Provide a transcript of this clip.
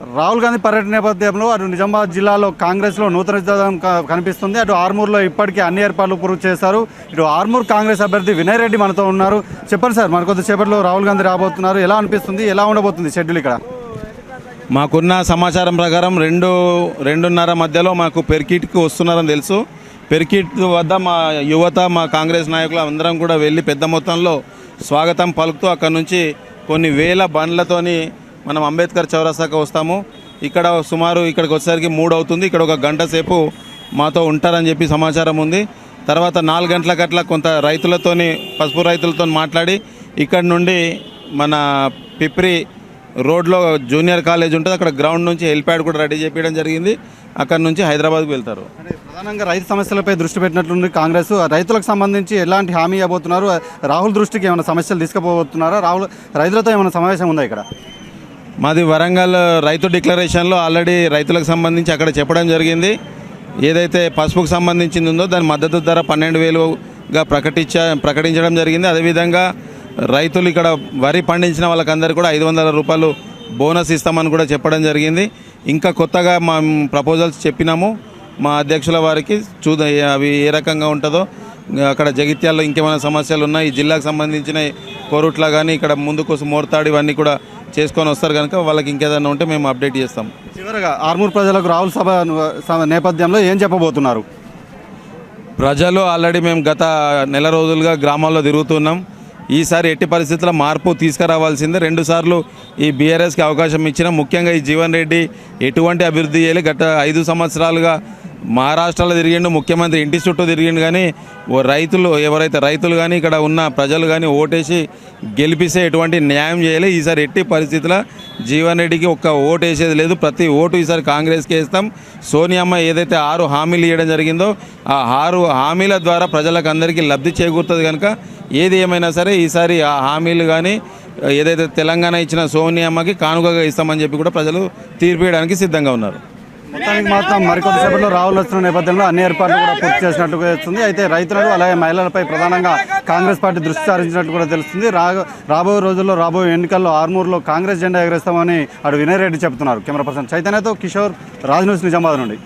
రాహుల్ గాంధీ పర్యటన నేపథ్యంలో అటు నిజామాబాద్ జిల్లాలో కాంగ్రెస్లో నూతన విధానం క- కనిపిస్తుంది. అటు ఆర్మూర్లో ఇప్పటికే అన్ని ఏర్పాట్లు పూర్తి చేశారు. ఇటు ఆర్మూర్ కాంగ్రెస్ అభ్యర్థి వినయ్ రెడ్డి మనతో ఉన్నారు. చెప్పండి సార్ మరి కొద్దిసేపట్లో రాహుల్ గాంధీ రాబోతున్నారు. ఎలా అనిపిస్తుంది? ఎలా ఉండబోతుంది షెడ్యూల్ ఇక్కడ? మాకున్న సమాచారం ప్రకారం రెండు రెండున్నర మధ్యలో మాకు పెర్కిట్కి వస్తున్నారని తెలుసు. పెర్కిట్ వద్ద మా యువత మా కాంగ్రెస్ నాయకులు అందరం కూడా వెళ్ళి పెద్ద మొత్తంలో స్వాగతం పలుకుతూ అక్కడ నుంచి కొన్ని వేల బండ్లతోని మనం అంబేద్కర్ చౌరస్తాకు వస్తాము. ఇక్కడ సుమారు ఇక్కడికి వచ్చేసరికి మూడు అవుతుంది. ఇక్కడ ఒక గంట సేపు మాతో ఉంటారని చెప్పి సమాచారం ఉంది. తర్వాత నాలుగు గంటల అట్లా కొంత రైతులతోని పసుపు రైతులతో మాట్లాడి ఇక్కడ నుండి మన పిప్రి రోడ్లో జూనియర్ కాలేజ్ ఉంటుంది. అక్కడ గ్రౌండ్ నుంచి హెల్ప్యాడ్ కూడా రెడీ చేయడం జరిగింది. అక్కడ నుంచి హైదరాబాద్కి వెళ్తారు. ప్రధానంగా రైతు సమస్యలపై దృష్టి పెట్టినట్లుంది కాంగ్రెస్. రైతులకు సంబంధించి ఎలాంటి హామీ ఇవ్వబోతున్నారు? రాహుల్ దృష్టికి ఏమైనా సమస్యలు తీసుకుపోతున్నారా? రాహుల్ రైతులతో ఏమైనా సమావేశం ఉందా ఇక్కడ? మాది వరంగల్ రైతు డిక్లరేషన్లో ఆల్రెడీ రైతులకు సంబంధించి అక్కడ చెప్పడం జరిగింది. ఏదైతే పసుపుకు సంబంధించింది ఉందో దాని మద్దతు ధర పన్నెండు వేలుగా ప్రకటించ ప్రకటించడం జరిగింది. అదేవిధంగా రైతులు ఇక్కడ వరి పండించిన వాళ్ళకందరూ కూడా ఐదు వందల రూపాయలు బోనస్ ఇస్తామని కూడా చెప్పడం జరిగింది. ఇంకా కొత్తగా మా ప్రపోజల్స్ చెప్పినాము. మా అధ్యక్షుల వారికి చూద అవి ఏ రకంగా ఉంటుందో అక్కడ జగిత్యాల్లో ఇంకేమైనా సమస్యలు ఉన్నాయి ఈ జిల్లాకు సంబంధించిన కోరుట్ల కానీ ఇక్కడ ముందుకు మోర్తాడు ఇవన్నీ కూడా చేసుకొని వస్తారు కనుక వాళ్ళకి ఇంకేదైనా ఉంటే మేము అప్డేట్ చేస్తాం. చివరగా ఆర్మూర్ ప్రజలకు రాహుల్ సభ సభ నేపథ్యంలో ఏం చెప్పబోతున్నారు? ప్రజలు ఆల్రెడీ మేము గత నెల రోజులుగా గ్రామాల్లో తిరుగుతున్నాం. ఈసారి ఎట్టి పరిస్థితుల్లో మార్పు తీసుకురావాల్సిందే. రెండుసార్లు ఈ బీఆర్ఎస్కి అవకాశం ఇచ్చిన. ముఖ్యంగా ఈ జీవన్ రెడ్డి ఎటువంటి అభివృద్ధి చేయాలి. గత ఐదు సంవత్సరాలుగా మహారాష్ట్రలో తిరిగిండు ముఖ్యమంత్రి ఇంటి చుట్టూ తిరిగిండు కానీ ఓ రైతులు ఎవరైతే రైతులు కానీ ఇక్కడ ఉన్న ప్రజలు కానీ ఓటేసి గెలిపిస్తే ఎటువంటి న్యాయం చేయాలి. ఈసారి ఎట్టి పరిస్థితుల్లో జీవన్ రెడ్డికి ఒక్క ఓటు వేసేది లేదు. ప్రతి ఓటు ఈసారి కాంగ్రెస్కి వేస్తాం సోనియామ్మ ఏదైతే ఆరు హామీలు ఇవ్వడం జరిగిందో ఆ ఆరు హామీల ద్వారా ప్రజలకు అందరికీ లబ్ధి చేకూరుతుంది కనుక ఏది ఏమైనా సరే ఈసారి ఆ హామీలు కానీ ఏదైతే తెలంగాణ ఇచ్చిన సోనియామ్మకి కానుకగా ఇస్తామని చెప్పి కూడా ప్రజలు తీర్పు సిద్ధంగా ఉన్నారు. మొత్తానికి మాత్రం మరికొద్ది సేపట్లో రాహుల్ వస్తున్న నేపథ్యంలో అన్ని ఏర్పాట్లు కూడా పూర్తి చేసినట్టుగా తెలుస్తుంది. అయితే రైతులకు అలాగే మహిళలపై ప్రధానంగా కాంగ్రెస్ పార్టీ దృష్టి సారించినట్టు కూడా తెలుస్తుంది. రాబోయే రోజుల్లో రాబోయే ఎన్నికల్లో ఆర్మూర్లో కాంగ్రెస్ జెండా ఎగరేస్తామని అటు వినయ్ రెడ్డి చెబుతున్నారు కెమెరా పర్సన్ చైతన్యతో కిషోర్ రాజ్ న్యూస్ నిజామాబాద్ నుండి.